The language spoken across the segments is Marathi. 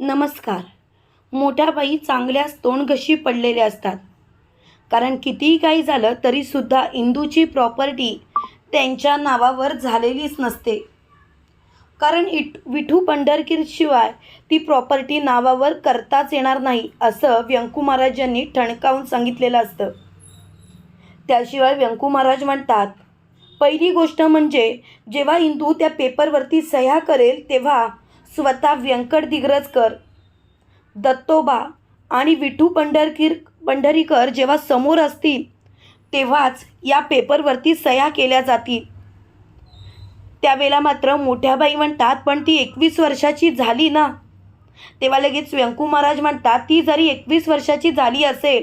नमस्कार. मोठ्या बाई चांगल्याच तोंडघशी पडलेल्या असतात. कारण कितीही काही झालं तरीसुद्धा इंदूची प्रॉपर्टी त्यांच्या नावावर झालेलीच नसते. कारण इट विठू पंढरकीरशिवाय ती प्रॉपर्टी नावावर करताच येणार नाही असं व्यंकू महाराज यांनी ठणकावून सांगितलेलं असतं. त्याशिवाय व्यंकू महाराज म्हणतात पहिली गोष्ट म्हणजे जेव्हा इंदू त्या पेपरवरती सह्या करेल तेव्हा स्वतः व्यंकट दिग्रजकर दत्तोबा आणि विठू पंढरकीर पंढरीकर जेव्हा समोर असतील तेव्हाच या पेपरवरती सह्या केल्या जातील. त्यावेळेला मात्र मोठ्या बाई म्हणतात पण ती एकवीस वर्षाची झाली ना? तेव्हा लगेच व्यंकू महाराज म्हणतात ती जरी एकवीस वर्षाची झाली असेल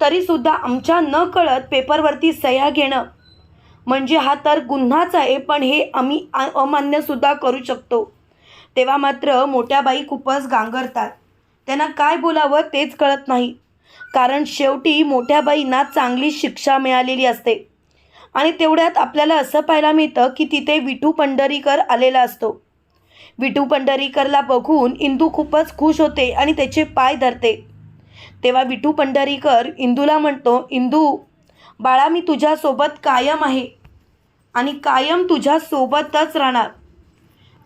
तरीसुद्धा आमच्या न कळत पेपरवरती सह्या घेणं म्हणजे हा तर गुन्हाच आहे पण हे आम्ही अमान्यसुद्धा करू शकतो. तेव्हा मात्र मोठ्या बाई खूपच गांगरतात. त्यांना काय बोलावं तेच कळत नाही. कारण शेवटी मोठ्या बाईंना चांगली शिक्षा मिळालेली असते. आणि तेवढ्यात आपल्याला असं पाहायला मिळतं की तिथे विठू पंढरीकर आलेला असतो. विठू पंढरीकरला बघून इंदू खूपच खुश होते आणि त्याचे पाय धरते. तेव्हा विठू पंढरीकर इंदूला म्हणतो इंदू बाळा मी तुझ्यासोबत कायम आहे आणि कायम तुझ्यासोबतच राहणार.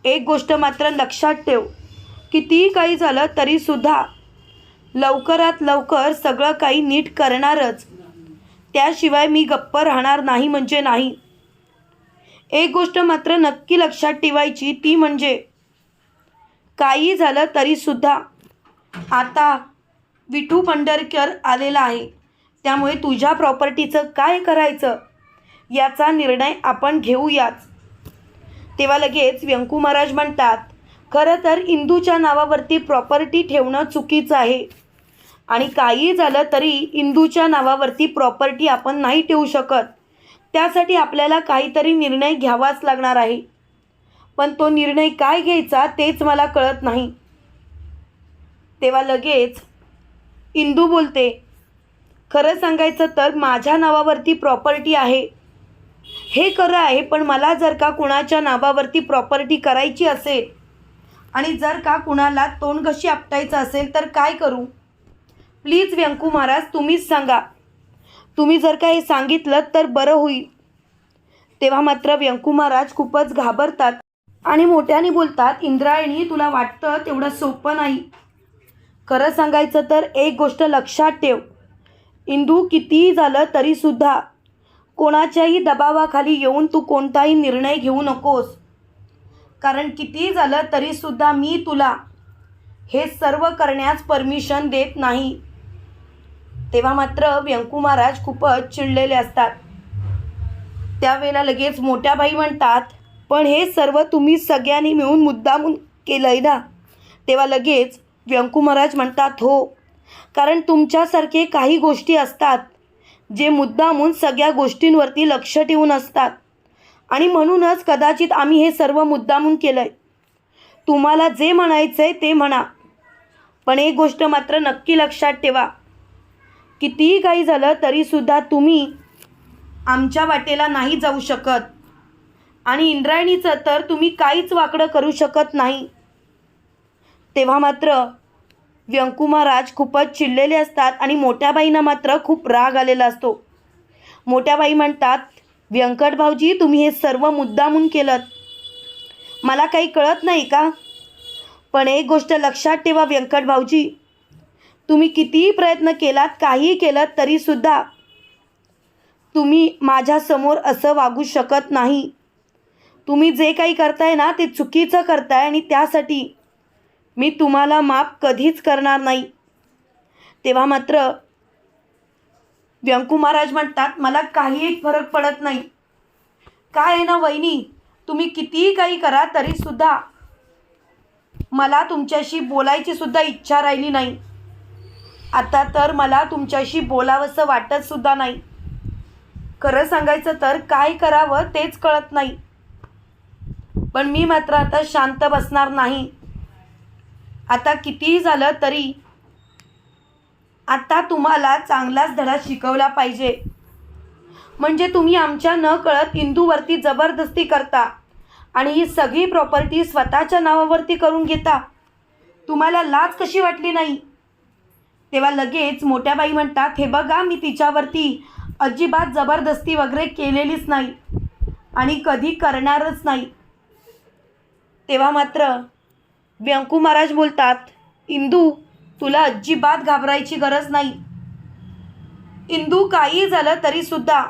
एक गोष्ट मात्र लक्षात ठेव. कितीही काही झालं तरीसुद्धा लवकरात लवकर सगळं काही नीट करणारच. त्याशिवाय मी गप्प राहणार नाही म्हणजे नाही. एक गोष्ट मात्र नक्की लक्षात ठेवायची ती म्हणजे काही झालं तरीसुद्धा आता विठू पंढरकर आलेला आहे. त्यामुळे तुझ्या प्रॉपर्टीचं काय करायचं? याचा निर्णय आपण घेऊयाच तेव्हा लगेच व्यंकू महाराज म्हणतात खरं तर इंदूच्या नावावरती प्रॉपर्टी ठेवणं चुकीचं आहे. आणि काही झालं तरी इंदूच्या नावावरती प्रॉपर्टी आपण नाही ठेवू शकत. त्यासाठी आपल्याला काहीतरी निर्णय घ्यावाच लागणार आहे. पण तो निर्णय काय घ्यायचा तेच मला कळत नाही. तेव्हा लगेच इंदू बोलते खरं सांगायचं तर माझ्या नावावरती प्रॉपर्टी आहे. हे खरं आहे पण मला जर का कुणाच्या नावावरती प्रॉपर्टी करायची असेल आणि जर का कुणाला तोंड कशी आपटायचं असेल तर काय करू? प्लीज व्यंकू महाराज तुम्हीच सांगा. तुम्ही जर का हे सांगितलं तर बरं होईल. तेव्हा मात्र व्यंकू महाराज खूपच घाबरतात आणि मोठ्याने बोलतात इंद्रायणी तुला वाटतं तेवढं सोपं नाही. खरं सांगायचं तर एक गोष्ट लक्षात ठेव. इंदू कितीही झालं तरीसुद्धा कोणाच्याही दबावाखाली येऊन तू कोणताही निर्णय घेऊ नकोस. कारण कितीही झालं तरीसुद्धा मी तुला हे सर्व करण्यास परमिशन देत नाही. तेव्हा मात्र व्यंकू महाराज खूपच चिडलेले असतात. त्यावेळेला लगेच मोठ्या बाई म्हणतात पण हे सर्व तुम्ही सगळ्यांनी मिळून मुद्दामून केलं आहे ना? तेव्हा लगेच व्यंकू महाराज म्हणतात हो. कारण तुमच्यासारखे काही गोष्टी असतात जे मुद्दामून सगळ्या गोष्टींवरती लक्ष ठेवून असतात. आणि म्हणूनच कदाचित आम्ही हे सर्व मुद्दामून केलं आहे तुम्हाला जे म्हणायचं आहे ते म्हणा. पण एक गोष्ट मात्र नक्की लक्षात ठेवा. कितीही काही झालं तरीसुद्धा तुम्ही आमच्या वाटेला नाही जाऊ शकत. आणि इंद्रायणीचं तर तुम्ही काहीच वाकडं करू शकत नाही. तेव्हा मात्र व्यंकू महाराज खूपच चिडलेले असतात आणि मोठ्याबाईंना मात्र खूप राग आलेला असतो. मोठ्याबाई म्हणतात व्यंकट भाऊजी तुम्ही हे सर्व मुद्दामून केलं मला काही कळत नाही का? पण एक गोष्ट लक्षात ठेवा व्यंकट भाऊजी. तुम्ही कितीही प्रयत्न केलात काहीही केलं तरीसुद्धा तुम्ही माझ्यासमोर असं वागू शकत नाही. तुम्ही जे काही करताय ना ते चुकीचं करताय आणि त्यासाठी मी तुम्हाला माफ कधीच करणार नाही. तेव्हा मात्र व्यंकू महाराज म्हणतात मला काहीही फरक पडत नाही. काय आहे ना वहिनी? तुम्ही कितीही काही करा तरीसुद्धा मला तुमच्याशी बोलायची सुद्धा इच्छा राहिली नाही. आता तर मला तुमच्याशी बोलावंसं वाटतसुद्धा नाही. खरं सांगायचं तर काय करावं तेच कळत नाही. पण मी मात्र आता शांत बसणार नाही. आता कितीही झालं तरी आता तुम्हाला चांगलाच धडा शिकवला पाहिजे. म्हणजे तुम्ही आमच्या न कळत इंदूवरती जबरदस्ती करता आणि ही सगळी प्रॉपर्टी स्वतःच्या नावावरती करून घेता. तुम्हाला लाज कशी वाटली नाही? तेव्हा लगेच मोठ्या बाई म्हणतात हे बघा मी तिच्यावरती अजिबात जबरदस्ती वगैरे केलेलीच नाही आणि कधी करणारच नाही. तेव्हा मात्र व्यंकू महाराज बोलतात इंदू तुला अजिबात घाबरायची गरज नाही. इंदू काही झालं तरीसुद्धा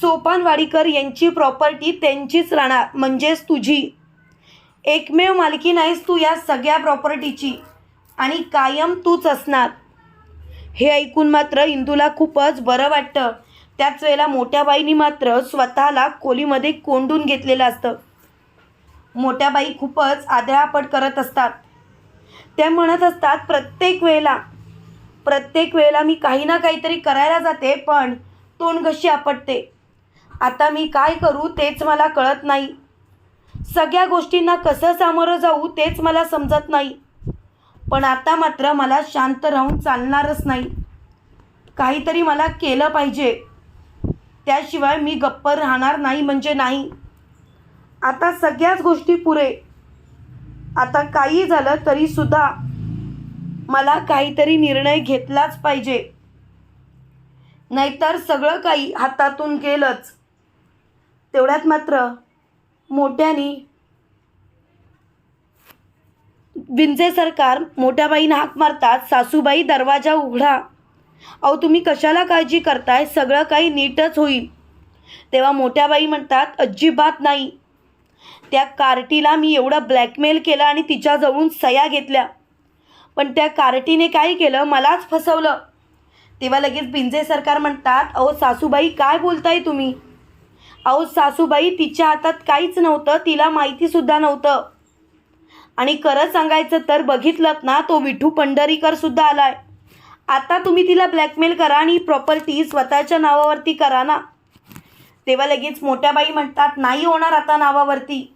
सोपान वाडीकर यांची प्रॉपर्टी त्यांचीच राहणार म्हणजेच तुझी. एकमेव मालकी नाहीस तू या सगळ्या प्रॉपर्टीची आणि कायम तूच असणार. हे ऐकून मात्र इंदूला खूपच बरं वाटतं. त्याच वेळेला मोठ्या बाईनी मात्र स्वतःला खोलीमध्ये कोंडून घेतलेलं असतं. मोठ्या बाई खूपच आदळापट करत असतात. त्या म्हणत असतात प्रत्येक वेळेला प्रत्येक वेळेला मी काही ना काहीतरी करायला जाते पण तोंड घशी आपटते? आता मी काय करू तेच मला कळत नाही. सगळ्या गोष्टींना कसं सामोरं जाऊ तेच मला समजत नाही. पण आता मात्र मला शांत राहून चालणारच नाही. काहीतरी मला केलं पाहिजे. त्याशिवाय मी गप्प राहणार नाही म्हणजे नाही. आता सगळ्याच गोष्टी पुरे. आता काही झालं तरीसुद्धा मला काहीतरी निर्णय घेतलाच पाहिजे. नाहीतर सगळं काही हातातून गेलंच. तेवढ्यात मात्र मोठ्यानी विंजे सरकार मोठ्याबाईंना हाक मारतात सासूबाई दरवाजा उघडा. अहो तुम्ही कशाला काळजी करताय? सगळं काही नीटच होईल. तेव्हा मोठ्याबाई म्हणतात अजिबात नाही. त्या कार्टीला मी एवढं ब्लॅकमेल केलं आणि तिच्याजवळून सया घेतल्या. पण त्या कार्टीने काय केलं मलाच फसवलं. तेव्हा लगेच बिंजे सरकार म्हणतात अहो सासूबाई काय बोलताय तुम्ही? अहो सासूबाई तिच्या हातात काहीच नव्हतं तिला माहितीसुद्धा नव्हतं. आणि खरं सांगायचं तर बघितलं ना तो विठू पंढरीकरसुद्धा आला आहे आता तुम्ही तिला ब्लॅकमेल करा आणि प्रॉपर्टी स्वतःच्या नावावरती करा ना. तेव्हा लगेच मोठ्या बाई म्हणतात नाही होणार आता नावावरती.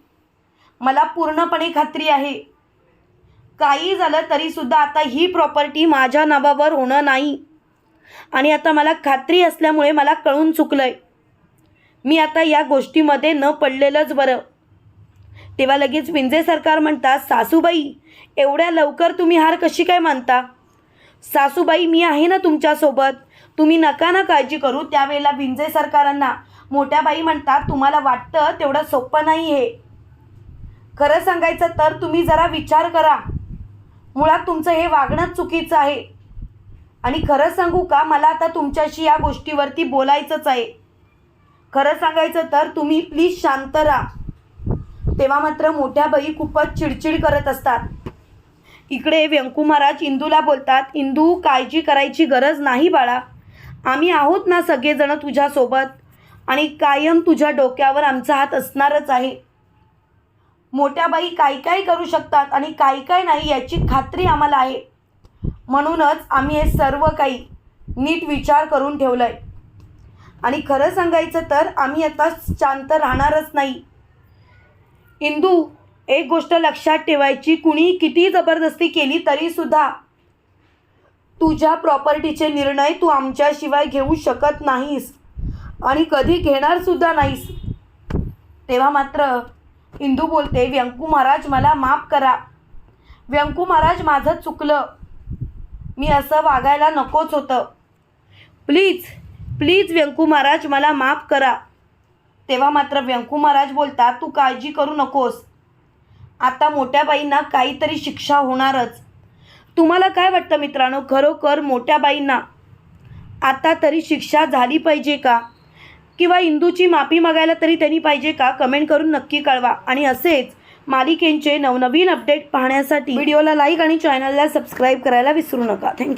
मला पूर्णपणे खात्री आहे. काही झालं तरीसुद्धा आता ही प्रॉपर्टी माझ्या नावावर होणं नाही. आणि आता मला खात्री असल्यामुळे मला कळून चुकलं आहे मी आता या गोष्टीमध्ये न पडलेलंच बरं. तेव्हा लगेच विंजे सरकार म्हणतात सासूबाई एवढ्या लवकर तुम्ही हार कशी काय मानता? सासूबाई मी आहे ना तुमच्यासोबत. तुम्ही नका ना काळजी करू त्यावेळेला विंजे सरकारांना. मोठ्या बाई म्हणतात तुम्हाला वाटतं तेवढं सोपं नाही हे खरं सांगायचं तर तुम्ही जरा विचार करा. मुळात तुमचं हे वागणंच चुकीचं आहे. आणि खरं सांगू का मला आता तुमच्याशी या गोष्टीवरती बोलायचंच आहे. खरं सांगायचं तर तुम्ही प्लीज शांत राहा. तेव्हा मात्र मोठ्या बाई खूपच चिडचिड करत असतात. इकडे व्यंकू महाराज इंदूला बोलतात इंदू काळजी करायची गरज नाही बाळा. आम्ही आहोत ना सगळेजण तुझ्यासोबत. आणि कायम तुझ्या डोक्यावर आमचा हात असणारच आहे. मोठ्या बाई काय काय करू शकतात आणि काय काय नाही याची खात्री आम्हाला आहे. म्हणूनच आम्ही हे सर्व काही नीट विचार करून ठेवलं आहे आणि खरं सांगायचं तर आम्ही आता शांत राहणारच नाही. इंदू एक गोष्ट लक्षात ठेवायची कुणी किती जबरदस्ती केली तरीसुद्धा तुझ्या प्रॉपर्टीचे निर्णय तू आमच्याशिवाय घेऊ शकत नाहीस. आणि कधी घेणार सुद्धा नाहीस. तेव्हा मात्र इंदू बोलते व्यंकू महाराज मला माफ करा. व्यंकू महाराज माझं चुकलं. मी असं वागायला नकोच होतं. प्लीज प्लीज व्यंकू महाराज मला माफ करा. तेव्हा मात्र व्यंकू महाराज बोलतात तू काळजी करू नकोस. आता मोठ्या बाईंना काहीतरी शिक्षा होणारच. तुम्हाला काय वाटतं मित्रांनो? खरोखर मोठ्या बाईंना आता तरी शिक्षा झाली पाहिजे का? किंवा इंदूची माफी मागायला तरी त्यांनी पाहिजे का? कमेंट करून नक्की कळवा. आणि असेच मालिकेंचे नवनवीन अपडेट पाहण्यासाठी व्हिडिओला लाईक आणि चॅनलला सबस्क्राईब करायला विसरू नका. थँक्यू.